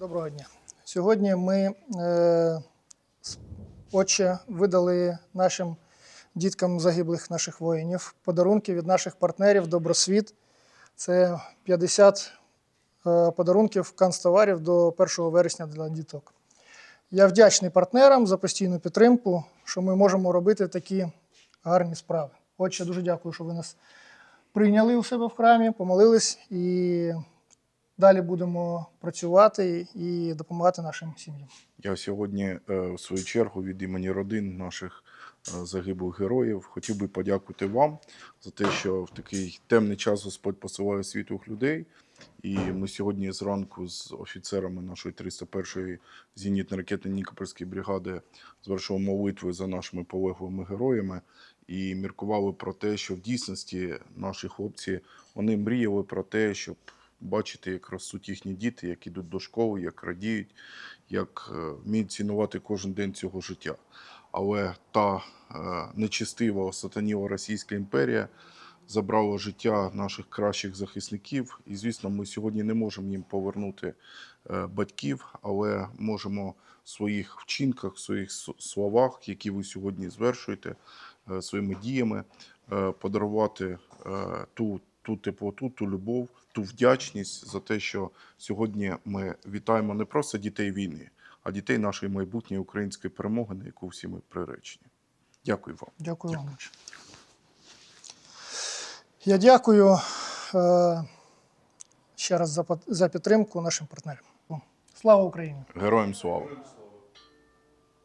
Доброго дня. Сьогодні ми, е, отче, видали нашим діткам загиблих наших воїнів подарунки від наших партнерів Добросвіт. Це 50 е, подарунків канцтоварів до 1 вересня для діток. Я вдячний партнерам за постійну підтримку, що ми можемо робити такі гарні справи. Отче, дуже дякую, що ви нас прийняли у себе в храмі, помолились і далі будемо працювати і допомагати нашим сім'ям. Я сьогодні, е, в свою чергу, від імені родин наших е, загиблих героїв хотів би подякувати вам за те, що в такий темний час Господь посилає світлих людей. І ми сьогодні зранку з офіцерами нашої 301-ї зенітно-ракетної Нікопольської бригади звершували молитви за нашими полеглими героями і міркували про те, що в дійсності наші хлопці вони мріяли про те, щоб бачити, як ростуть їхні діти, як ідуть до школи, як радіють, як е, вміють цінувати кожен день цього життя. Але та е, нечистива сатаніла Російська імперія забрала життя наших кращих захисників. І, звісно, ми сьогодні не можемо їм повернути е, батьків, але можемо в своїх вчинках, в своїх словах, які ви сьогодні звершуєте своїми діями, подарувати ту, ту теплоту, ту любов, ту вдячність за те, що сьогодні ми вітаємо не просто дітей війни, а дітей нашої майбутньої української перемоги, на яку всі ми приречені. Дякую вам. Дякую вам. Я дякую е, ще раз за, за підтримку нашим партнерам. Слава Україні! Героям слава!